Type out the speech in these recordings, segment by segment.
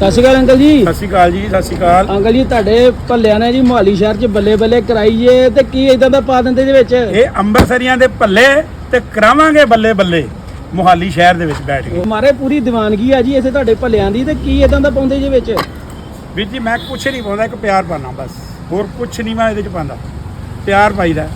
ਸਤਿ ਸ਼੍ਰੀ ਅਕਾਲ ਅੰਕਲ ਜੀ। ਸਤਿ ਸ਼੍ਰੀ ਅਕਾਲ ਜੀ ਸਤਿ ਸ਼੍ਰੀ ਅਕਾਲ। ਅੰਕਲ ਜੀ ਤੁਹਾਡੇ ਭੱਲਿਆਂ ਨੇ ਜੀ ਮੁਹਾਲੀ ਸ਼ਹਿਰ 'ਚ ਬੱਲੇ ਬੱਲੇ ਕਰਾਈਏ ਤੇ ਕੀ ਇਦਾਂ ਦਾ ਪਾ ਦਿੰਦੇ ਦੇ ਵਿੱਚ? ਇਹ ਅੰਮ੍ਰਿਤਸਰੀਆਂ ਦੇ ਭੱਲੇ ਤੇ ਕਰਾਵਾਂਗੇ ਬੱਲੇ ਬੱਲੇ ਮੁਹਾਲੀ ਸ਼ਹਿਰ ਦੇ ਵਿੱਚ ਬੈਠ ਕੇ। ਮਾਰੇ ਪੂਰੀ ਦੀਵਾਨਗੀ ਆ ਜੀ ਇਥੇ ਤੁਹਾਡੇ ਭੱਲਿਆਂ ਦੀ ਤੇ ਕੀ ਇਦਾਂ ਦਾ ਪਾਉਂਦੇ ਜੇ ਵਿੱਚ? ਵੀਰ ਜੀ ਮੈਂ ਕੁਛ ਨਹੀਂ ਪਾਉਂਦਾ ਇੱਕ ਪਿਆਰ ਪਾਣਾ ਬਸ। ਹੋਰ ਕੁਛ ਨਹੀਂ ਮੈਂ ਇਹਦੇ ਚ ਪਾਉਂਦਾ। ਪਿਆਰ ਪਾਈਦਾ।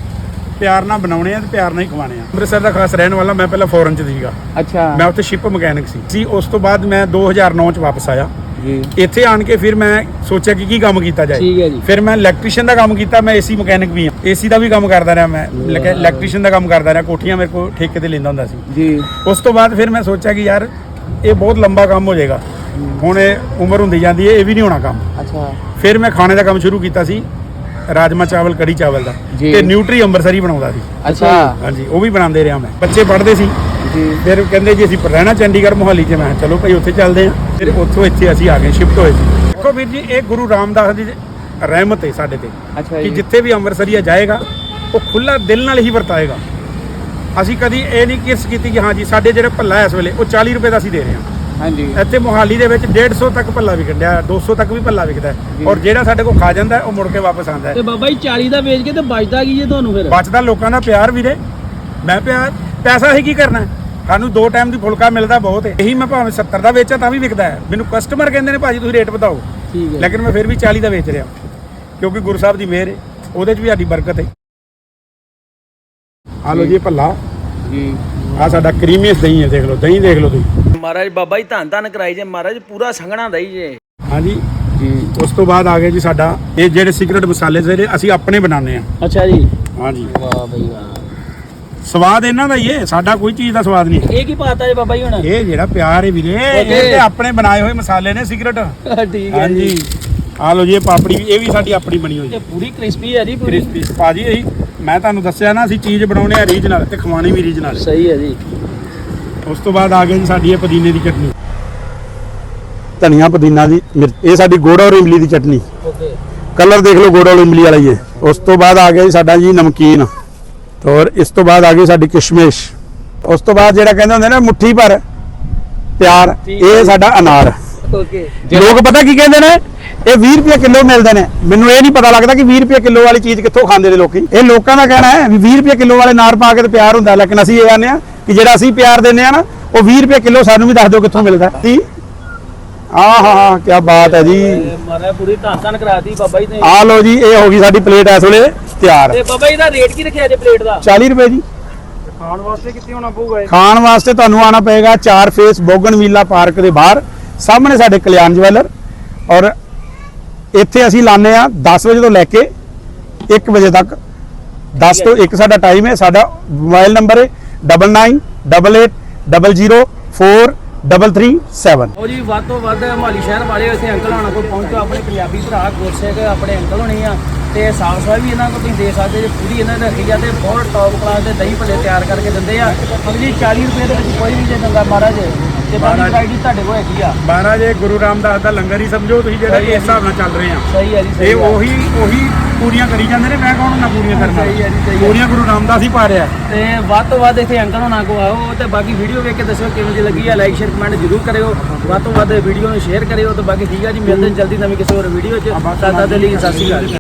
ਪਿਆਰ ਨਾਲ ਬਣਾਉਣੇ ਆ ਤੇ ਪਿਆਰ ਨਾਲ ਹੀ ਖਵਾਣੇ ਆ। ਅੰਮ੍ਰਿਤਸਰ ਦਾ ਖਾਸ ਰਹਿਣ ਵਾਲਾ ਮੈਂ ਪਹਿਲਾਂ ਫੋਰਨ ਚ ਸੀਗਾ। ਅੱਛਾ। ਮੈਂ ਉੱਥੇ ਸ਼ਿਪ ਮਕੈਨਿਕ ਸੀ। ਸੀ ਉਸ ਤੋਂ ਬਾਅਦ ਮੈਂ 2009 ਚ ਵਾਪਸ ਆਇਆ। ਜੀ। ਇੱਥੇ ਆਣ ਕੇ ਫਿਰ ਮੈਂ ਸੋਚਿਆ ਕਿ ਕੀ ਕੰਮ ਕੀਤਾ ਜਾਏ। ਠੀਕ ਹੈ ਜੀ। ਫਿਰ ਮੈਂ ਇਲੈਕਟ੍ਰੀਸ਼ੀਅਨ ਦਾ ਕੰਮ ਕੀਤਾ ਮੈਂ ਏਸੀ ਮਕੈਨਿਕ ਵੀ ਹਾਂ। ਏਸੀ ਦਾ ਵੀ ਕੰਮ ਕਰਦਾ ਰਿਹਾ ਮੈਂ। ਇਲੈਕਟ੍ਰੀਸ਼ੀਅਨ ਦਾ ਕੰਮ ਕਰਦਾ ਰਿਹਾ ਕੋਠੀਆਂ ਮੇਰੇ ਕੋਲ ਠੇਕੇ ਤੇ ਲੈਂਦਾ ਹੁੰਦਾ ਸੀ। ਜੀ। ਉਸ ਤੋਂ ਬਾਅਦ ਫਿਰ ਮੈਂ ਸੋਚਿਆ ਕਿ ਯਾਰ ਇਹ ਬਹੁਤ ਲੰਬਾ ਕੰਮ ਹੋ ਜਾਏਗਾ। ਹੁਣ ਇਹ ਉਮਰ ਹੁੰਦੀ ਜਾਂਦੀ ਹੈ ਇਹ ਵੀ ਨਹੀਂ ਹੋਣਾ ਕੰਮ। ਅੱਛਾ। ਫਿਰ ਮੈਂ ਖਾਣੇ ਦਾ ਕੰਮ ਸ਼ੁਰੂ ਕੀਤਾ ਸੀ ਰਾਜਮਾ ਚਾਵਲ ਕੜੀ ਚਾਵਲ ਦਾ। ਤੇ ਨਿਊਟਰੀ ਅੰਮ੍ਰਿਤਸਰੀ ਬਣਾਉਂਦਾ ਸੀ। ਅੱਛਾ। ਹਾਂਜੀ ਉਹ ਵੀ ਬਣਾਉਂਦੇ ਰਿਹਾ ਮੈਂ। ਬੱਚੇ ਪੜ੍ਹਦੇ ਸੀ। ਜੀ ਫਿਰ ਕਹਿੰਦੇ ਜੀ ਅਸੀਂ ਰਹਿਣਾ ਚੰਡੀਗੜ੍ਹ ਮੋਹਾਲੀ 'ਚ। ਮੈਂ ਕਿਹਾ ਚਲੋ ਭਾਈ ਉੱਥੇ ਚੱਲਦੇ ਹਾਂ। ਫਿਰ ਉੱਥੋਂ ਇੱਥੇ ਅਸੀਂ ਆ ਗਏ ਸ਼ਿਫਟ ਹੋਏ ਸੀ। ਦੇਖੋ ਵੀਰ ਜੀ ਇਹ ਗੁਰੂ ਰਾਮਦਾਸ ਦੀ ਰਹਿਮਤ ਹੈ ਸਾਡੇ ਤੇ। ਅੱਛਾ ਕਿ ਜਿੱਥੇ ਵੀ ਅੰਮ੍ਰਿਤਸਰੀਆ ਜਾਏਗਾ ਉਹ ਖੁੱਲਾ ਦਿਲ ਨਾਲ ਹੀ ਵਰਤਾਏਗਾ। ਅਸੀਂ ਕਦੀ ਇਹ ਨਹੀਂ ਕਿਰਸ ਕੀਤੀ ਕਿ ਹਾਂ ਜੀ ਸਾਡੇ ਜਿਹੜੇ ਭੱਲਾ ਹੈ ਇਸ ਵੇਲੇ ਉਹ 40 ਰੁਪਏ ਦਾ ਅਸੀਂ ਦੇ ਰਹੇ ਹਾਂ। ਹਾਂਜੀ। ਇੱਥੇ ਮੋਹਾਲੀ ਦੇ ਵਿੱਚ 150 ਤੱਕ ਭੱਲਾ ਡਿਆ 200 ਤੱਕ ਵੀ ਭੱਲਾ ਵਿਕਦਾ ਹੈ। ਔਰ ਜਿਹੜਾ ਸਾਡੇ ਕੋਲ ਖਾ ਜਾਂਦਾ ਹੈ, ਉਹ ਮੁੜ ਕੇ ਵਾਪਸ ਆਉਂਦਾ ਹੈ। ਤੇ ਬਾਬਾ ਜੀ 40 ਦਾ ਵੇਚ ਕੇ ਤੇ ਬਚਦਾ ਕੀ ਜੇ ਤੁਹਾਨੂੰ ਫਿਰ? ਬਚਦਾ ਲੋਕਾਂ ਦਾ ਪਿਆਰ ਵੀਰੇ। ਮੈਂ ਪਿਆਰ ਪੈਸਾ ਹੀ ਕੀ ਕਰਨਾ ਹੈ? ਸਾਨੂੰ ਦੋ ਟਾਈਮ ਦੀ ਫੁਲਕਾ ਮਿਲਦਾ ਬਹੁਤ ਹੈ ਇਹੀ ਮੈਂ ਭਾਵੇਂ 70 ਦਾ ਵੇਚਾਂ ਤਾਂ ਵੀ ਵਿਕਦਾ ਹੈ। ਮੈਨੂੰ ਕਸਟਮਰ ਕਹਿੰਦੇ ਨੇ ਭਾਜੀ ਤੁਸੀਂ ਰੇਟ ਵਧਾਓ। ਠੀਕ ਹੈ। ਲੇਕਿਨ ਮੈਂ ਫਿਰ ਵੀ 40 ਦਾ ਵੇਚ ਰਿਹਾ। ਕਿਉਂਕਿ ਗੁਰੂ ਸਾਹਿਬ ਦੀ ਮਿਹਰ ਹੈ ਉਹਦੇ 'ਚ ਵੀ ਸਾਡੀ ਬਰਕਤ ਹੈ ਆ ਲਓ ਜੀ ਭੱਲਾ। ਜੀ। ਆ ਸਾਡਾ ਕਰੀਮੀਅਸ ਦਹੀਂ ਹੈ ਦੇਖ ਲਓ। ਦਹੀਂ ਦੇਖ ਲਓ ਤੁਸੀਂ। ਮਹਾਰਾਜ ਬਾਬਾ ਜੀ ਧੰਨ ਧੰਨ ਕਰਾਈ ਜੇ। ਮਹਾਰਾਜ ਪੂਰਾ ਸੰਘਣਾ ਦਈ ਜੇ। ਹਾਂਜੀ। ਜੀ। ਉਸ ਤੋਂ ਬਾਅਦ ਆ ਗਏ ਜੀ ਸਾਡਾ। ਇਹ ਜਿਹੜੇ ਸੀਕ੍ਰੇਟ ਮਸਾਲੇ ਜਿਹੜੇ ਅਸੀਂ ਆਪਣੇ ਬਣਾਉਂਦੇ ਆ ਅੱਛਾ ਜੀ। ਹਾਂਜੀ। ਵਾਹ ਬਈ ਵਾਹ। ਸਵਾਦ ਇਹਨਾਂ ਦਾ ਹੀ ਹੈ ਸਾਡਾ ਕੋਈ ਚੀਜ਼ ਦਾ ਸਵਾਦ ਨਹੀਂ। ਇਹ ਕੀ ਪਾਤਾ ਜੀ ਬਾਬਾ ਜੀ ਹੁਣ? ਇਹ ਜਿਹੜਾ ਪਿਆਰ ਹੈ ਵੀਰੇ ਇਹ Okay. ਤੇ ਆਪਣੇ ਬਣਾਏ ਹੋਏ ਮਸਾਲੇ ਨੇ ਸੀਕ੍ਰੇਟ ਠੀਕ ਹੈ ਹਾਂਜੀ। ਆ ਲਓ ਜੀ ਇਹ ਪਾਪੜੀ ਵੀ ਇਹ ਵੀ ਸਾਡੀ ਆਪਣੀ ਬਣੀ ਹੋਈ ਇਹ ਪੂਰੀ ਕ੍ਰਿਸਪੀ ਹੈ ਜੀ ਪੂਰੀ। ਕ੍ਰਿਸਪੀ ਭਾਜੀ ਇਹ ਮੈਂ ਤੁਹਾਨੂੰ ਦੱਸਿਆ ਨਾ ਅਸੀਂ ਚੀਜ਼ ਬਣਾਉਣੇ ਆ ਰੀਜਨਲ ਤੇ ਖਵਾਣੀ ਵੀ ਰੀਜਨਲ ਸਹੀ ਹੈ ਜੀ। ਉਸ ਤੋਂ ਬਾਅਦ ਆ ਗਈ ਜੀ ਸਾਡੀ ਇਹ ਪੁਦੀਨੇ ਦੀ ਚਟਨੀ। ਧਨੀਆ ਪੁਦੀਨਾ ਦੀ ਮਿਰਚ ਇਹ ਸਾਡੀ ਗੋੜਾ ਔਰ ਇਮਲੀ ਦੀ ਚਟਨੀ। ਓਕੇ। ਕਲਰ ਦੇਖ ਲਓ ਗੋੜਾ ਔਰ ਇਮਲੀ ਵਾਲਾ ਹੀ ਹੈ ਉਸ ਤੋਂ ਬਾਅਦ ਆ ਗਿਆ ਜੀ ਸਾਡਾ ਜੀ ਨਮਕੀਨ। ਔਰ ਇਸ ਤੋਂ ਬਾਅਦ ਆ ਗਈ ਸਾਡੀ ਕਿਸ਼ਮਿਸ਼। ਉਸ ਤੋਂ ਬਾਅਦ ਜਿਹੜਾ ਕਹਿੰਦੇ ਹੁੰਦੇ ਨਾ ਮੁੱਠੀ ਭਰ ਪਿਆਰ ਇਹ ਸਾਡਾ ਅਨਾਰ। ਓਕੇ ਲੋਕ ਪਤਾ ਕੀ ਕਹਿੰਦੇ ਨੇ? ਇਹ 20 ਰੁਪਏ ਕਿਲੋ ਮਿਲਦੇ ਨੇ। ਮੈਨੂੰ ਇਹ ਨਹੀਂ ਪਤਾ ਲੱਗਦਾ ਕਿ 20 ਰੁਪਏ ਕਿਲੋ ਵਾਲੀ ਚੀਜ਼ ਕਿੱਥੋਂ ਖਾਂਦੇ ਨੇ ਲੋਕੀ। ਇਹ ਲੋਕਾਂ ਦਾ ਕਹਿਣਾ ਹੈ ਵੀ 20 ਰੁਪਏ ਕਿਲੋ ਵਾਲੇ ਨਾਰ ਪਾ ਕੇ ਤੇ ਪਿਆਰ ਹੁੰਦਾ। ਲੇਕਿਨ ਅਸੀਂ ਇਹ ਕਹਿੰਦੇ ਆ ਕਿ ਜਿਹੜਾ ਅਸੀਂ ਪਿਆਰ ਦਿੰਦੇ ਆ ਨਾ ਉਹ 20 ਰੁਪਏ ਕਿਲੋ ਸਾਨੂੰ ਵੀ ਦੱਸ ਦਿਓ ਕਿੱਥੋਂ ਮਿਲਦਾ। ਜੀ। ਆਹ ਹਾਂ ਹਾਂ ਕੀ ਬਾਤ ਹੈ ਜੀ। ਮਹਾਰਾਜ ਪੂਰੀ ਧੰਨ ਧੰਨ ਕਰਾਤੀ ਬਾਬਾ ਜੀ ਨੇ। ਆ ਲਓ ਜੀ ਇਹ ਹੋ ਗਈ ਸਾਡੀ ਪਲੇਟ ਇਸ ਵੇਲੇ। ਤਿਆਰ। ਤੇ ਬਾਬਾ ਜੀ ਦਾ ਰੇਟ ਕੀ ਰੱਖਿਆ ਜੇ ਪਲੇਟ ਦਾ? 40 ਰੁਪਏ ਜੀ। ਖਾਣ ਵਾਸਤੇ ਕਿੱਥੇ ਹੋਣਾ ਪਊਗਾ ਖਾਣ ਵਾਸਤੇ ਤੁਹਾਨੂੰ ਆਣਾ ਪਏਗਾ ਚਾਰ ਫੇਸ ਬੋਗਨਵੀਲਾ ਪਾਰਕ ਦੇ ਬਾਹਰ ਸਾਹਮਣੇ ਸਾਡੇ ਕਲਿਆਣ ਜਵੈਲਰ। ਔਰ ਇੱਥੇ ਅਸੀਂ ਲਾਣੇ ਆ 10 ਵਜੇ ਤੋਂ ਲੈ ਕੇ 1 ਵਜੇ ਤੱਕ। 10 ਤੋਂ 1 ਸਾਡਾ ਟਾਈਮ ਹੈ ਸਾਡਾ ਮੋਬਾਈਲ ਨੰਬਰ ਹੈ 9988004337 ਉਹ ਜੀ ਵੱਧ ਤੋਂ ਵੱਧ ਮਾਲੀ ਸ਼ਹਿਰ ਵਾਲੇ ਇੱਥੇ ਅੰਕਲ ਹੋਣਾ ਕੋਲ ਪਹੁੰਚੋ। ਆਪਣੇ ਪੰਜਾਬੀ ਭਰਾ ਗੁਰਸੇਖ ਆਪਣੇ ਅੰਕਲ ਹੋਣੀ ਆ। ਤੇ ਸਾਫ਼ ਸਫ਼ਾਈ ਵੀ ਇਹਨਾਂ ਕੋਲ ਤੁਸੀਂ ਦੇ ਸਕਦੇ ਜੇ ਪੂਰੀ ਇਹਨਾਂ ਨੇ ਰੱਖੀ ਆ ਤੇ ਬਹੁਤ ਟੌਪ ਕਲਾਸ ਦੇ ਦਹੀਂ ਭੱਲੇ ਤਿਆਰ ਕਰਕੇ ਦਿੰਦੇ ਆ। ਅਗਲੀ 40 ਰੁਪਏ ਦੇ ਵਿੱਚ ਕੋਈ ਵੀ ਜੇ ਦੰਗਾ ਮਹਾਰਾਜ ਤੇ ਬਾਕੀ ਵੈਰਾਈਟੀ ਤੁਹਾਡੇ ਕੋਲ ਹੈਗੀ ਆ। ਮਹਾਰਾਜ ਇਹ ਗੁਰੂ ਰਾਮਦਾਸ ਦਾ ਲੰਗਰ ਹੀ ਸਮਝੋ ਤੁਸੀਂ ਜਿਹੜਾ ਇਸ ਹਿਸਾਬ ਨਾਲ ਚੱਲ ਰਹੇ ਆ। ਸਹੀ ਹੈ ਜੀ ਸਹੀ ਇਹ। ਉਹੀ ਉਹੀ ਪੂਰੀਆਂ ਕਰੀ ਜਾਂਦੇ ਨੇ ਮੈਂ ਕੌਣ ਨਾ ਪੂਰੀਆਂ ਕਰਨਾ ਸਹੀ ਹੈ ਜੀ, ਸਹੀ। ਪੂਰੀਆਂ ਗੁਰੂ ਰਾਮਦਾਸ ਹੀ ਪਾ ਰਿਹਾ। ਤੇ ਵੱਧ ਤੋਂ ਵੱਧ ਇੱਥੇ ਅੰਕਲ ਹੋਣਾ ਕੋ ਆਓ ਤੇ ਬਾਕੀ ਵੀਡੀਓ ਵੇਖ ਕੇ ਦੱਸਿਓ ਕਿਵੇਂ ਦੀ ਲੱਗੀ ਆ। ਲਾਈਕ ਸ਼ੇਅਰ ਕਮੈਂਟ ਜ਼ਰੂਰ ਕਰਿਓ। ਵੱਧ ਤੋਂ ਵੱਧ ਵੀਡੀਓ ਨੂੰ ਸ਼ੇਅਰ ਕਰਿਓ ਤੇ ਬਾਕੀ ਠੀਕ ਆ ਜੀ ਮਿਲਦੇ ਜਲਦੀ ਨਵੀਂ ਕਿਸੇ ਹੋਰ ਵੀਡੀਓ 'ਚ। ਤਦ ਤੱਕ ਲਈ ਸਤਿ ਸ਼੍ਰੀ ਅਕਾਲ।